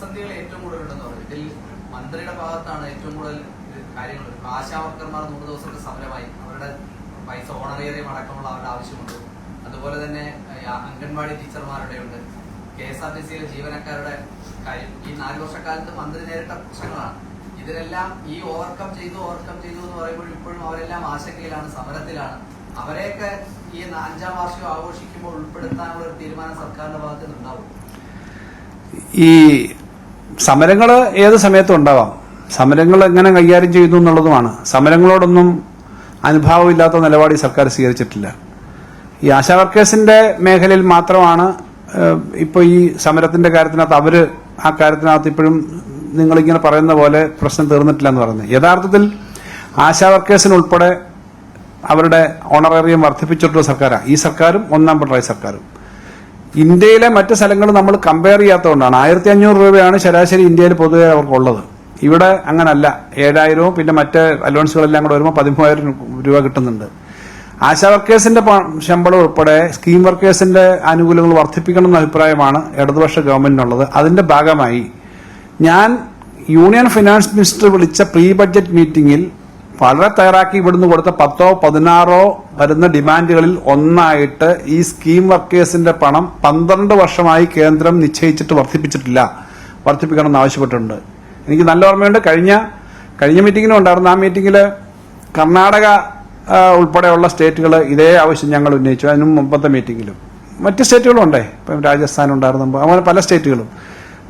പ്രതിസന്ധികൾ ഏറ്റവും കൂടുതൽ ഉണ്ടെന്ന് പറയും ഇതിൽ മന്ത്രിയുടെ ഭാഗത്താണ് ഏറ്റവും കൂടുതൽ കാര്യങ്ങൾ. ആശാവർക്കർമാർ നൂറ് ദിവസത്തെ സമരമായി. അവരുടെ പൈസ ഓണറേറിയം അടക്കമുള്ള അവരുടെ ആവശ്യമുണ്ട്. അതുപോലെ തന്നെ അംഗൻവാടി ടീച്ചർമാരുടെ ഉണ്ട്. കെ എസ് ആർ ടി സിയിലെ ജീവനക്കാരുടെ കാര്യം. ഈ നാല് വർഷക്കാലത്ത് മന്ത്രി നേരിട്ട പ്രശ്നങ്ങളാണ്. ഇതിനെല്ലാം ഈ ഓവർകം ചെയ്തു ഓവർകം ചെയ്തു എന്ന് പറയുമ്പോൾ ഇപ്പോഴും അവരെല്ലാം ആശങ്കയിലാണ് സമരത്തിലാണ്. അവരെയൊക്കെ ഈ അഞ്ചാം വാർഷികം ആഘോഷിക്കുമ്പോൾ ഉൾപ്പെടുത്താനുള്ള ഒരു തീരുമാനം സർക്കാരിന്റെ ഭാഗത്ത് നിന്നുണ്ടാവും. ഈ സമരങ്ങൾ ഏത് സമയത്തും ഉണ്ടാവാം. സമരങ്ങൾ എങ്ങനെ കൈകാര്യം ചെയ്യുന്നു എന്നുള്ളതുമാണ്. സമരങ്ങളോടൊന്നും അനുഭാവമില്ലാത്ത നിലപാട് ഈ സർക്കാർ സ്വീകരിച്ചിട്ടില്ല. ഈ ആശാ വർക്കേഴ്സിന്റെ മേഖലയിൽ മാത്രമാണ് ഇപ്പോൾ ഇപ്പൊ ഈ സമരത്തിന്റെ കാര്യത്തിനകത്ത് അവർ ആ കാര്യത്തിനകത്ത് ഇപ്പോഴും നിങ്ങളിങ്ങനെ പറയുന്ന പോലെ പ്രശ്നം തീർന്നിട്ടില്ല എന്ന് പറയുന്നത്. യഥാർത്ഥത്തിൽ ആശാ വർക്കേഴ്സിനുൾപ്പെടെ അവരുടെ ഓണറേറിയം വർദ്ധിപ്പിച്ചിട്ടുള്ള സർക്കാരാണ് ഈ സർക്കാരും ഒന്നാം പിണറായി സർക്കാരും. ഇന്ത്യയിലെ മറ്റ് സ്ഥലങ്ങൾ നമ്മൾ കമ്പയർ ചെയ്യാത്തതുകൊണ്ടാണ്. ആയിരത്തി അഞ്ഞൂറ് രൂപയാണ് ശരാശരി ഇന്ത്യയിൽ പൊതുവെ അവർക്കുള്ളത്. ഇവിടെ അങ്ങനല്ല. ഏഴായിരവും പിന്നെ മറ്റ് അലോൺസുകളെല്ലാം കൂടെ വരുമ്പോൾ പതിമൂവായിരം രൂപ കിട്ടുന്നുണ്ട്. ആശാ വർക്കേഴ്സിന്റെ ശമ്പളം ഉൾപ്പെടെ സ്കീം വർക്കേഴ്സിന്റെ ആനുകൂല്യങ്ങൾ വർദ്ധിപ്പിക്കണം എന്ന അഭിപ്രായമാണ് ഇടതുപക്ഷ ഗവൺമെന്റിനുള്ളത്. അതിന്റെ ഭാഗമായി ഞാൻ യൂണിയൻ ഫിനാൻസ് മിനിസ്റ്റർ വിളിച്ച പ്രീ ബഡ്ജറ്റ് മീറ്റിംഗിൽ വളരെ തയ്യാറാക്കി ഇവിടുന്ന് കൊടുത്ത പത്തോ പതിനാറോ വരുന്ന ഡിമാൻഡുകളിൽ ഒന്നായിട്ട് ഈ സ്കീം വർക്കേഴ്സിന്റെ പണം പന്ത്രണ്ട് വർഷമായി കേന്ദ്രം നിശ്ചയിച്ചിട്ട് വർദ്ധിപ്പിച്ചിട്ടില്ല. വർദ്ധിപ്പിക്കണം ആവശ്യപ്പെട്ടിട്ടുണ്ട്. എനിക്ക് നല്ല ഓർമ്മയുണ്ട്. കഴിഞ്ഞ കഴിഞ്ഞ മീറ്റിംഗിനും ഉണ്ടായിരുന്നു. ആ മീറ്റിംഗിൽ കർണാടക ഉൾപ്പെടെയുള്ള സ്റ്റേറ്റുകൾ ഇതേ ആവശ്യം ഞങ്ങൾ ഉന്നയിച്ചു. അതിന് മുമ്പത്തെ മീറ്റിംഗിലും മറ്റ് സ്റ്റേറ്റുകളും ഉണ്ടേ ഇപ്പം രാജസ്ഥാൻ ഉണ്ടായിരുന്നു അങ്ങനെ പല സ്റ്റേറ്റുകളും.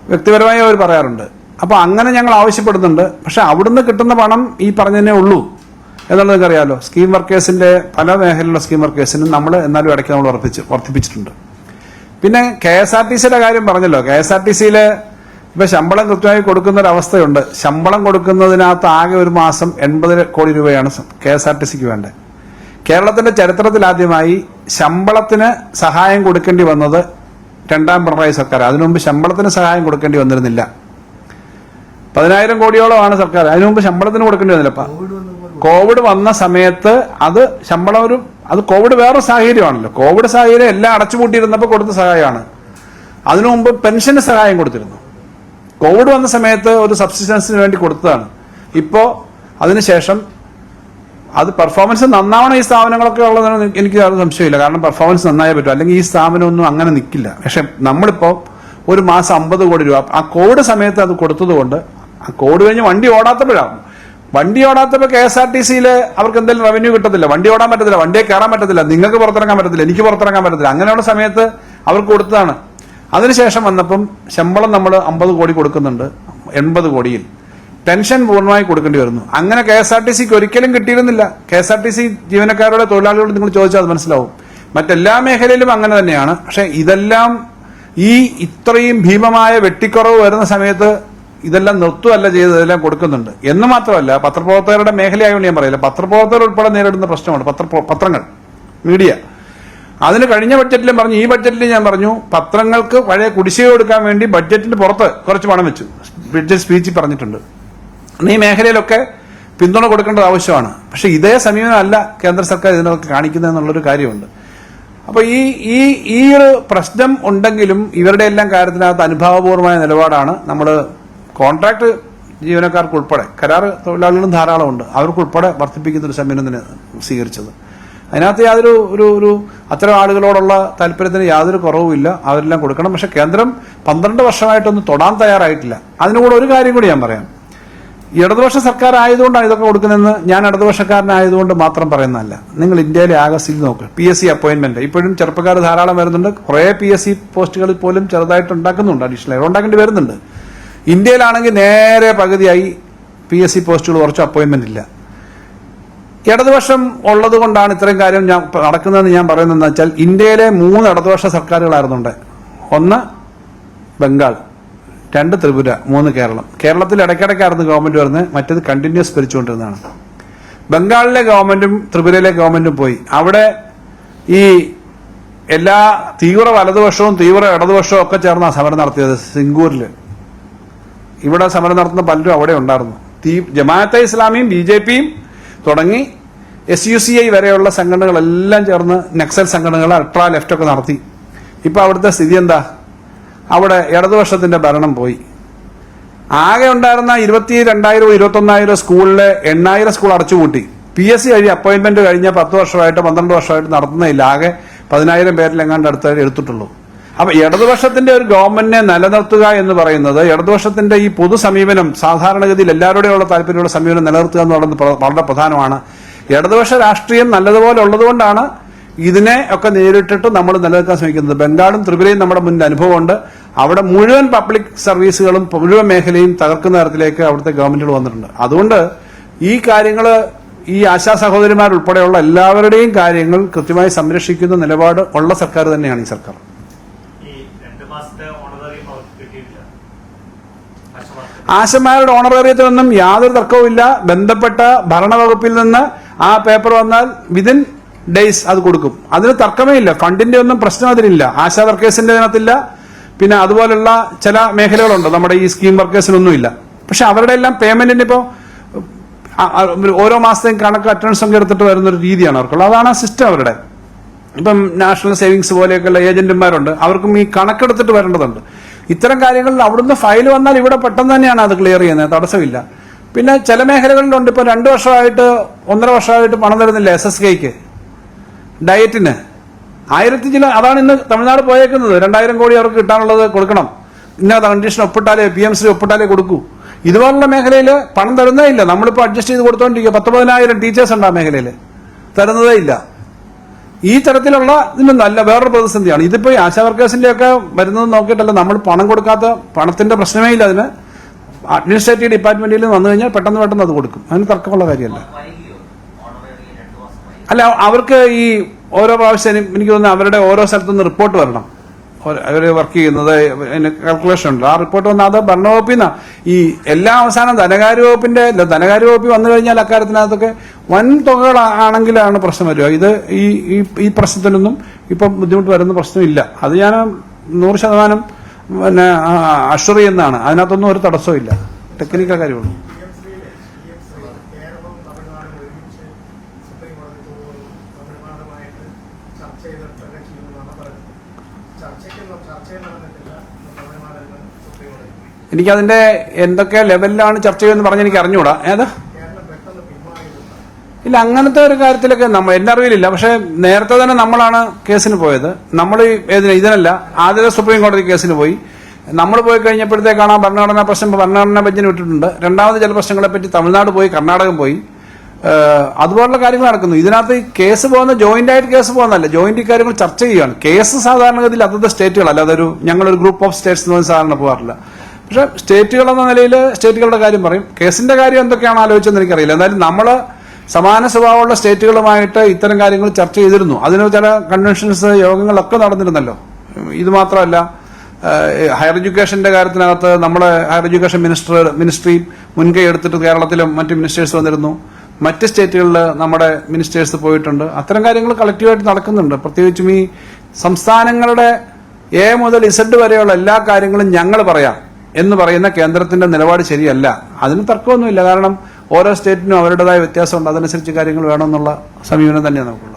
വ്യക്തിപരമായി അവർ പറയാറുണ്ട്. അപ്പൊ അങ്ങനെ ഞങ്ങൾ ആവശ്യപ്പെടുന്നുണ്ട്. പക്ഷെ അവിടുന്ന് കിട്ടുന്ന പണം ഈ പറഞ്ഞതന്നെ ഉള്ളൂ. എന്നുള്ളത് നിങ്ങൾക്ക് അറിയാലോ സ്കീം വർക്കേഴ്സിന്റെ പല മേഖലയിലുള്ള സ്കീം വർക്കേഴ്സിനും നമ്മൾ എന്നാലും ഇടയ്ക്ക് നമ്മൾ ഉറപ്പിച്ച് വർദ്ധിപ്പിച്ചിട്ടുണ്ട് പിന്നെ കെ എസ് ആർ ടി സിയുടെ കാര്യം പറഞ്ഞല്ലോ. കെ എസ് ആർ ടി സിയിൽ ഇപ്പൊ ശമ്പളം കൃത്യമായി കൊടുക്കുന്ന ഒരു അവസ്ഥയുണ്ട് ശമ്പളം കൊടുക്കുന്നതിനകത്ത് ആകെ ഒരു മാസം എൺപത് കോടി രൂപയാണ് കെ എസ് ആർ ടി സിക്ക് വേണ്ടത്. കേരളത്തിന്റെ ചരിത്രത്തിൽ ആദ്യമായി ശമ്പളത്തിന് സഹായം കൊടുക്കേണ്ടി വന്നത് രണ്ടാം പിണറായി സർക്കാർ അതിനു മുമ്പ് ശമ്പളത്തിന് സഹായം കൊടുക്കേണ്ടി വന്നിരുന്നില്ല. പതിനായിരം കോടിയോളമാണ് സർക്കാർ. അതിനു മുമ്പ് ശമ്പളത്തിന് കൊടുക്കേണ്ടി കോവിഡ് വന്ന സമയത്ത് അത് ശമ്പളം ഒരു അത് കോവിഡ് വേറെ സാഹചര്യമാണല്ലോ. കോവിഡ് സാഹചര്യം എല്ലാം അടച്ചുപൂട്ടിയിരുന്നപ്പോൾ കൊടുത്ത സഹായമാണ്. അതിനു മുമ്പ് പെൻഷന് സഹായം കൊടുത്തിരുന്നു. കോവിഡ് വന്ന സമയത്ത് ഒരു സബ്സിസ്റ്റൻസിന് വേണ്ടി കൊടുത്തതാണ്. ഇപ്പോൾ അതിനുശേഷം അത് പെർഫോമൻസ് നന്നാവണം ഈ സ്ഥാപനങ്ങളൊക്കെ ഉള്ളതെന്ന് എനിക്ക് സംശയമില്ല കാരണം പെർഫോമൻസ് നന്നായേ പറ്റും. അല്ലെങ്കിൽ ഈ സ്ഥാപനമൊന്നും അങ്ങനെ നിൽക്കില്ല പക്ഷെ നമ്മളിപ്പോൾ ഒരു മാസം അമ്പത് കോടി രൂപ. ആ കോവിഡ് സമയത്ത് അത് കൊടുത്തതുകൊണ്ട് ആ കോഡ് കഴിഞ്ഞ് വണ്ടി ഓടാത്തപ്പോഴാണ് വണ്ടി ഓടാത്തപ്പോൾ കെ എസ് ആർ ടി സിയിൽ അവർക്ക് എന്തെങ്കിലും റവന്യൂ കിട്ടത്തില്ല. വണ്ടി ഓടാൻ പറ്റത്തില്ല. വണ്ടിയെ കയറാൻ പറ്റത്തില്ല. നിങ്ങൾക്ക് പുറത്തിറങ്ങാൻ പറ്റത്തില്ല. എനിക്ക് പുറത്തിറങ്ങാൻ പറ്റത്തില്ല. അങ്ങനെയുള്ള സമയത്ത് അവർക്ക് കൊടുത്തതാണ്. അതിനുശേഷം വന്നപ്പം ശമ്പളം നമ്മൾ അമ്പത് കോടി കൊടുക്കുന്നുണ്ട്. എൺപത് കോടിയിൽ. പെൻഷൻ പൂർണമായി കൊടുക്കേണ്ടി വരുന്നു. അങ്ങനെ കെ എസ് ആർ ടി സിക്ക് ഒരിക്കലും കിട്ടിയിരുന്നില്ല. K S R T C ജീവനക്കാരുടെ തൊഴിലാളികളോട് നിങ്ങൾ ചോദിച്ചാൽ അത് മനസ്സിലാവും. മറ്റെല്ലാ മേഖലയിലും അങ്ങനെ തന്നെയാണ്. പക്ഷെ ഇതെല്ലാം ഈ ഇത്രയും ഭീമമായ വെട്ടിക്കുറവ് വരുന്ന സമയത്ത് ഇതെല്ലാം നിർത്തുമല്ല ചെയ്ത് ഇതെല്ലാം കൊടുക്കുന്നുണ്ട്. എന്ന് മാത്രമല്ല പത്രപ്രവർത്തകരുടെ മേഖലയായതുകൊണ്ട് ഞാൻ പറയില്ല. പത്രപ്രവർത്തകർ ഉൾപ്പെടെ നേരിടുന്ന പ്രശ്നമാണ്. പത്ര പത്രങ്ങൾ മീഡിയ. അതിന് കഴിഞ്ഞ ബഡ്ജറ്റിലും പറഞ്ഞു ഈ ബഡ്ജറ്റിൽ ഞാൻ പറഞ്ഞു പത്രങ്ങൾക്ക് പഴയ കുടിശ്ശിക കൊടുക്കാൻ വേണ്ടി ബഡ്ജറ്റിന് പുറത്ത് കുറച്ച് പണം വെച്ചു. ബഡ്ജറ്റ് സ്പീച്ച് പറഞ്ഞിട്ടുണ്ട്. ഈ മേഖലയിലൊക്കെ പിന്തുണ കൊടുക്കേണ്ടത് ആവശ്യമാണ്. പക്ഷെ ഇതേ സമീപനമല്ല കേന്ദ്ര സർക്കാർ ഇതിനൊക്കെ കാണിക്കുന്നത് എന്നുള്ളൊരു കാര്യമുണ്ട്. അപ്പോൾ ഈ ഈ ഈ ഒരു പ്രശ്നം ഉണ്ടെങ്കിലും ഇവരുടെ എല്ലാം കാര്യത്തിനകത്ത് അനുഭാവപൂർവമായ നിലപാടാണ് നമ്മൾ കോൺട്രാക്ട് ജീവനക്കാർക്ക് ഉൾപ്പെടെ കരാർ തൊഴിലാളികളും ധാരാളമുണ്ട്. അവർക്കുൾപ്പെടെ വർദ്ധിപ്പിക്കുന്ന ഒരു സമീപനം തന്നെ സ്വീകരിച്ചത്. അതിനകത്ത് യാതൊരു ഒരു ഒരു അത്തരം ആളുകളോടുള്ള താല്പര്യത്തിന് യാതൊരു കുറവുമില്ല അവരെല്ലാം കൊടുക്കണം. പക്ഷെ കേന്ദ്രം പന്ത്രണ്ട് വർഷമായിട്ടൊന്നും തൊടാൻ തയ്യാറായിട്ടില്ല. അതിനുകൂടെ ഒരു കാര്യം കൂടി ഞാൻ പറയാം. ഇടതുപക്ഷ സർക്കാർ ആയതുകൊണ്ടാണ് ഇതൊക്കെ കൊടുക്കുന്നതെന്ന് ഞാൻ ഇടതുപക്ഷക്കാരനായതുകൊണ്ട് മാത്രം പറയുന്നതല്ല. നിങ്ങൾ ഇന്ത്യയിലെ ആകെ സ്ഥിതി നോക്ക്. പി എസ് സി അപ്പോയിന്റ്മെന്റ് ഇപ്പോഴും ചെറുപ്പക്കാർ ധാരാളം വരുന്നുണ്ട്. കുറെ പി എസ് സി പോസ്റ്റുകളിൽ പോലും ചെറുതായിട്ട് ഉണ്ടാക്കുന്നുണ്ട്. അഡീഷണൽ ഉണ്ടാക്കേണ്ടി വരുന്നുണ്ട്. ഇന്ത്യയിലാണെങ്കിൽ നേരെ പകുതിയായി പി എസ് സി പോസ്റ്റുകൾ കുറച്ച് അപ്പോയിന്റ്മെന്റ് ഇല്ല. ഇടതുപക്ഷം ഉള്ളത് കൊണ്ടാണ് ഇത്രയും കാര്യം ഞാൻ നടക്കുന്നതെന്ന് ഞാൻ പറയുന്നതെന്ന് വെച്ചാൽ ഇന്ത്യയിലെ മൂന്ന് ഇടതുപക്ഷ സർക്കാരുകളായിരുന്നുണ്ട്. ഒന്ന് ബംഗാൾ രണ്ട് ത്രിപുര മൂന്ന് കേരളം. കേരളത്തിൽ ഇടയ്ക്കിടയ്ക്കായിരുന്നു ഗവൺമെന്റ് വരുന്നത് മറ്റേത് കണ്ടിന്യൂസ് ഭരിച്ചുകൊണ്ടിരുന്നതാണ്. ബംഗാളിലെ ഗവൺമെന്റും ത്രിപുരയിലെ ഗവൺമെന്റും പോയി. അവിടെ ഈ എല്ലാ തീവ്ര വലതുപക്ഷവും തീവ്ര ഇടതുപക്ഷവും ഒക്കെ ചേർന്നാണ് സമരം നടത്തിയത് സിംഗൂരിൽ ഇവിടെ സമരം നടത്തുന്ന പലരും അവിടെ ഉണ്ടായിരുന്നു. തീ ജമാഅത്തെ ഇസ്ലാമിയും ബി ജെ പിയും തുടങ്ങി എസ് യു സി ഐ വരെയുള്ള സംഘടനകളെല്ലാം ചേർന്ന് നക്സൽ സംഘടനകൾ അൾട്രാ ലെഫ്റ്റ് ഒക്കെ നടത്തി. ഇപ്പോൾ അവിടുത്തെ സ്ഥിതി എന്താ? അവിടെ ഇടതുപക്ഷത്തിന്റെ ഭരണം പോയി. ആകെ ഉണ്ടായിരുന്ന ഇരുപത്തി രണ്ടായിരം ഇരുപത്തൊന്നായിരം സ്കൂളിലെ എണ്ണായിരം സ്കൂൾ അടച്ചുപൂട്ടി. പി എസ് സി കഴിഞ്ഞ് അപ്പോയിന്റ്മെന്റ് കഴിഞ്ഞ പത്ത് വർഷമായിട്ട് പന്ത്രണ്ട് വർഷമായിട്ട് നടത്തുന്നില്ല ആകെ പതിനായിരം പേരിലെങ്ങാണ്ട് അടുത്തായിട്ട് എടുത്തിട്ടുള്ളൂ. അപ്പൊ ഇടതുപക്ഷത്തിന്റെ ഒരു ഗവൺമെന്റിനെ നിലനിർത്തുക എന്ന് പറയുന്നത് ഇടതുപക്ഷത്തിന്റെ ഈ പൊതു സമീപനം സാധാരണഗതിയിൽ എല്ലാവരുടെയുള്ള താല്പര്യമുള്ള സമീപനം നിലനിർത്തുക എന്ന് പറയുന്നത് വളരെ പ്രധാനമാണ്. ഇടതുപക്ഷ രാഷ്ട്രീയം നല്ലതുപോലെ ഉള്ളതുകൊണ്ടാണ് ഇതിനെ ഒക്കെ നേരിട്ടിട്ട് നമ്മൾ നിലനിൽക്കാൻ ശ്രമിക്കുന്നത്. ബംഗാളും ത്രിപുരയും നമ്മുടെ മുന്നിൽ അനുഭവമുണ്ട്. അവിടെ മുഴുവൻ പബ്ലിക് സർവീസുകളും മുഴുവൻ മേഖലയും തകർക്കുന്ന തരത്തിലേക്ക് അവിടുത്തെ ഗവൺമെന്റുകൾ വന്നിട്ടുണ്ട്. അതുകൊണ്ട് ഈ കാര്യങ്ങൾ ഈ ആശാ സഹോദരിമാരുൾപ്പെടെയുള്ള എല്ലാവരുടെയും കാര്യങ്ങൾ കൃത്യമായി സംരക്ഷിക്കുന്ന നിലപാട് ഉള്ള സർക്കാർ തന്നെയാണ് ഈ സർക്കാർ ഈ രണ്ട് മാസത്തെ ഓണററി അവർക്ക് കിട്ടിയിട്ടില്ല ആശമാർക്ക് ആശമാരുടെ ഓണറേറിയത്തിനൊന്നും യാതൊരു തർക്കവുമില്ല ബന്ധപ്പെട്ട ഭരണവകുപ്പിൽ നിന്ന് ആ പേപ്പർ വന്നാൽ വിതിൻ ഡേയ്സ് അത് കൊടുക്കും. അതിന് തർക്കമേ ഇല്ല. ഫണ്ടിന്റെ ഒന്നും പ്രശ്നം അതിലില്ല ആശാ വർക്കേഴ്സിന്റെ അതിനകത്തില്ല. പിന്നെ അതുപോലുള്ള ചില മേഖലകളുണ്ട്. നമ്മുടെ ഈ സ്കീം വർക്കേഴ്സിനൊന്നുമില്ല പക്ഷെ അവരുടെ എല്ലാം പേയ്മെന്റിന് ഇപ്പോൾ ഓരോ മാസത്തെയും കണക്ക് അറ്റൻഡൻസ് ഒക്കെ എടുത്തിട്ട് വരുന്ന ഒരു രീതിയാണ് അവർക്കുള്ളത്. അതാണ് സിസ്റ്റം അവരുടെ. ഇപ്പം നാഷണൽ സേവിങ്സ് പോലെയൊക്കെയുള്ള ഏജന്റുമാരുണ്ട് അവർക്കും ഈ കണക്കെടുത്തിട്ട് വരേണ്ടതുണ്ട്. ഇത്തരം കാര്യങ്ങളിൽ അവിടുന്ന് ഫയൽ വന്നാൽ ഇവിടെ പെട്ടെന്ന് തന്നെയാണ് അത് ക്ലിയർ ചെയ്യുന്നത്. തടസ്സമില്ല. പിന്നെ ചില മേഖലകളിലുണ്ട്. ഇപ്പോൾ രണ്ട് വർഷമായിട്ട് ഒന്നര വർഷമായിട്ട് പണം തരുന്നില്ല എസ് എസ് കെക്ക് ഡയറ്റിന്. ആയിരത്തി ചില അതാണ് ഇന്ന് തമിഴ്നാട് പോയേക്കുന്നത്. രണ്ടായിരം കോടി അവർക്ക് കിട്ടാനുള്ളത് കൊടുക്കണം. ഇന്ന കണ്ടീഷൻ ഒപ്പിട്ടാലേ പി എം സി ഒപ്പിട്ടാലേ കൊടുക്കൂ. ഇതുപോലുള്ള മേഖലയിൽ പണം തരുന്നേ ഇല്ല. നമ്മളിപ്പോൾ അഡ്ജസ്റ്റ് ചെയ്ത് കൊടുത്തോണ്ടിരിക്കുക പത്ത് പതിനായിരം ടീച്ചേഴ്സ് ഉണ്ട് ആ മേഖലയിൽ തരുന്നതേ ഇല്ല. ഈ തരത്തിലുള്ള ഇതിന് നല്ല വേറൊരു പ്രതിസന്ധിയാണ്. ഇതിപ്പോ ആശാ വർക്കേഴ്സിന്റെ ഒക്കെ വരുന്നത് നോക്കിയിട്ടല്ല നമ്മൾ പണം കൊടുക്കാത്ത പണത്തിന്റെ പ്രശ്നമേ ഇല്ല അതിന്. അഡ്മിനിസ്ട്രേറ്റീവ് ഡിപ്പാർട്ട്മെന്റിൽ വന്നു കഴിഞ്ഞാൽ പെട്ടെന്ന് പെട്ടെന്ന് അത് കൊടുക്കും. അതിന് തർക്കമുള്ള കാര്യമല്ല. അല്ല അവർക്ക് ഈ ഓരോ പ്രാവശ്യം എനിക്ക് തോന്നുന്നു അവരുടെ ഓരോ സ്ഥലത്തുനിന്ന് റിപ്പോർട്ട് വരണം. അവർ വർക്ക് ചെയ്യുന്നത് കാൽക്കുലേഷൻ ഉണ്ട്. ആ റിപ്പോർട്ട് വന്ന അത് ഭരണവകുപ്പിൽ ഈ എല്ലാ അവസാനം ധനകാര്യ വകുപ്പിന്റെ ധനകാര്യ വകുപ്പിൽ വന്നു കഴിഞ്ഞാൽ അക്കാര്യത്തിനകത്തൊക്കെ വൻ തുകകൾ ആണെങ്കിലാണ് പ്രശ്നം വരിക. ഇത് ഈ ഈ- പ്രശ്നത്തിനൊന്നും ഇപ്പം ബുദ്ധിമുട്ട് വരുന്ന പ്രശ്നമില്ല. അത് ഞാൻ നൂറ് ശതമാനം പിന്നെ അഷുർ ചെയ്യുന്നതാണ് അതിനകത്തൊന്നും ഒരു തടസ്സവും ഇല്ല. ടെക്നിക്കൽ കാര്യമുള്ളൂ കേരളവും തമിഴ്നാടും ഒരുമിച്ച് സുപ്രീം കോടതി പോകുന്നു തമിഴ്നാടുമായിട്ട് ചർച്ച ചെയ്തിട്ടൊക്കെ ചെയ്യുമെന്നാണ് പറയുന്നത് ചർച്ചയ്ക്കൊന്നും ചർച്ച നടന്നിട്ടില്ല തമിഴ്നാട് ഇന്ന് സുപ്രീം കോടതി എനിക്കതിന്റെ എന്തൊക്കെ ലെവലിലാണ് ചർച്ച ചെയ്യുമെന്ന് പറഞ്ഞ് എനിക്ക് അറിഞ്ഞൂടാ. ഏതാ? ഇല്ല അങ്ങനത്തെ ഒരു കാര്യത്തിലൊക്കെ നമ്മൾ എന്റെ അറിവിലില്ല. പക്ഷെ നേരത്തെ തന്നെ നമ്മളാണ് കേസിന് പോയത്. നമ്മൾ ഇതിനല്ല ആദ്യത്തെ സുപ്രീം കോടതി കേസിന് പോയി. നമ്മൾ പോയി കഴിഞ്ഞപ്പോഴത്തേക്കാണ് ആ ഭരണഘടനാ പ്രശ്നം ഭരണഘടനാ ബെഞ്ചിന് വിട്ടിട്ടുണ്ട്. രണ്ടാമത് ചില പ്രശ്നങ്ങളെപ്പറ്റി തമിഴ്നാട് പോയി കർണാടകം പോയി. അതുപോലുള്ള കാര്യങ്ങൾ നടക്കുന്നു. ഇതിനകത്ത് കേസ് പോകുന്ന ജോയിന്റ് ആയിട്ട് കേസ് പോകുന്നതല്ല. ജോയിന്റ് കാര്യങ്ങൾ ചർച്ച ചെയ്യുകയാണ്. കേസ് സാധാരണഗതിയിൽ അതത് സ്റ്റേറ്റുകൾ സ്റ്റേറ്റുകളല്ല അതൊരു ഞങ്ങളൊരു ഗ്രൂപ്പ് ഓഫ് സ്റ്റേറ്റ്സ് എന്ന് സാധാരണ പോകാറില്ല. പക്ഷെ സ്റ്റേറ്റുകൾ എന്ന നിലയിൽ സ്റ്റേറ്റുകളുടെ കാര്യം പറയും. കേസിന്റെ കാര്യം എന്തൊക്കെയാണ് ആലോചിച്ചെന്ന് എനിക്കറിയില്ല. എന്തായാലും നമ്മൾ സമാന സ്വഭാവമുള്ള സ്റ്റേറ്റുകളുമായിട്ട് ഇത്തരം കാര്യങ്ങൾ ചർച്ച ചെയ്തിരുന്നു. അതിന് ചില കൺവെൻഷൻസ് യോഗങ്ങളൊക്കെ നടന്നിരുന്നല്ലോ. ഇത് മാത്രമല്ല ഹയർ എഡ്യൂക്കേഷന്റെ കാര്യത്തിനകത്ത് നമ്മുടെ ഹയർ എഡ്യൂക്കേഷൻ മിനിസ്റ്റർ മിനിസ്ട്രി മുൻകൈ എടുത്തിട്ട് കേരളത്തിലും മറ്റ് മിനിസ്റ്റേഴ്സ് വന്നിരുന്നു. മറ്റ് സ്റ്റേറ്റുകളിൽ നമ്മുടെ മിനിസ്റ്റേഴ്സ് പോയിട്ടുണ്ട്. അത്തരം കാര്യങ്ങൾ കളക്റ്റീവായിട്ട് നടക്കുന്നുണ്ട്. പ്രത്യേകിച്ചും ഈ സംസ്ഥാനങ്ങളുടെ എ മുതൽ ഇസഡ് വരെയുള്ള എല്ലാ കാര്യങ്ങളും ഞങ്ങൾ പറയാം എന്ന് പറയുന്ന കേന്ദ്രത്തിന്റെ നിലപാട് ശരിയല്ല. അതിന് തർക്കമൊന്നുമില്ല. കാരണം ഓരോ സ്റ്റേറ്റിനും അവരുടേതായ വ്യത്യാസമുണ്ട്. അതനുസരിച്ച് കാര്യങ്ങൾ വേണമെന്നുള്ള സമീപനം തന്നെയാണ് നമുക്ക്.